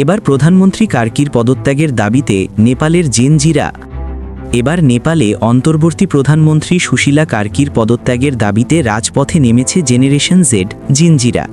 এবার প্রধানমন্ত্রী কার্কির পদত্যাগের দাবিতে নেপালের জেনজিরা এবার নেপালে অন্তর্বর্তী প্রধানমন্ত্রী সুশীলা কার্কির পদত্যাগের দাবিতে রাজপথে নেমেছে জেনারেশন জেড, জিনজিরা।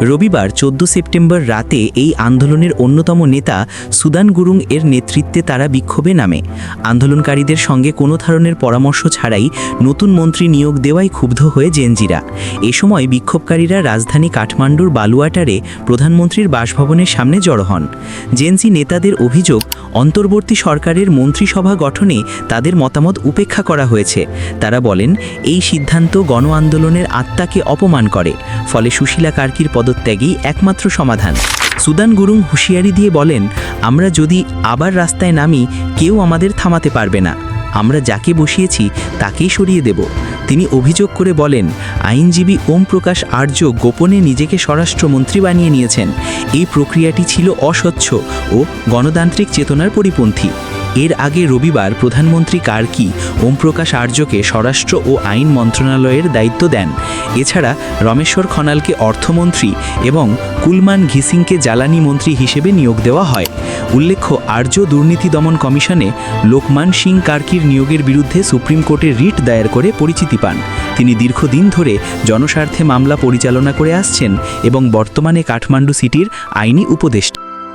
রবিবার চোদ্দ সেপ্টেম্বর রাতে এই আন্দোলনের অন্যতম নেতা সুদান গুরুং এর নেতৃত্বে তারা বিক্ষোভে নামে। আন্দোলনকারীদের সঙ্গে কোনো ধরনের পরামর্শ ছাড়াই নতুন মন্ত্রী নিয়োগ দেওয়ায় ক্ষুব্ধ হয়ে জেনজিরা। এ সময় বিক্ষোভকারীরা রাজধানী কাঠমান্ডুর বালুয়াটারে প্রধানমন্ত্রীর বাসভবনের সামনে জড়ো হন। জেনজি নেতাদের অভিযোগ অন্তর্বর্তী সরকারের মন্ত্রিসভা গঠনে তাদের মতামত উপেক্ষা করা হয়েছে। তারা বলেন, এই সিদ্ধান্ত গণ আন্দোলনের আত্মাকে অপমান করে, ফলে সুশীলা কার্কির পদত্যাগই একমাত্র সমাধান। সুদান গুরুং হুঁশিয়ারি দিয়ে বলেন, আমরা যদি আবার রাস্তায় নামি, কেউ আমাদের থামাতে পারবে না। আমরা যাকে বসিয়েছি তাকেই সরিয়ে দেব। তিনি অভিযোগ করে বলেন, আইনজীবী ওম প্রকাশ আর্য গোপনে নিজেকে স্বরাষ্ট্রমন্ত্রী বানিয়ে নিয়েছেন। এই প্রক্রিয়াটি ছিল অস্বচ্ছ ও গণতান্ত্রিক চেতনার পরিপন্থী। এর আগে রবিবার প্রধানমন্ত্রী কার্কি ওমপ্রকাশ আর্যকে স্বরাষ্ট্র ও আইন মন্ত্রণালয়ের দায়িত্ব দেন। এছাড়া রমেশ্বর খনালকে অর্থমন্ত্রী এবং কুলমান ঘিসিংকে জ্বালানি মন্ত্রী হিসেবে নিয়োগ দেওয়া হয়। উল্লেখ্য, আর্য দুর্নীতি দমন কমিশনে লোকমান সিং কার্কির নিয়োগের বিরুদ্ধে সুপ্রিম কোর্টে রিট দায়ের করে পরিচিতি পান। তিনি দীর্ঘদিন ধরে জনস্বার্থে মামলা পরিচালনা করে আসছেন এবং বর্তমানে কাঠমান্ডু সিটির আইনি উপদেষ্টা।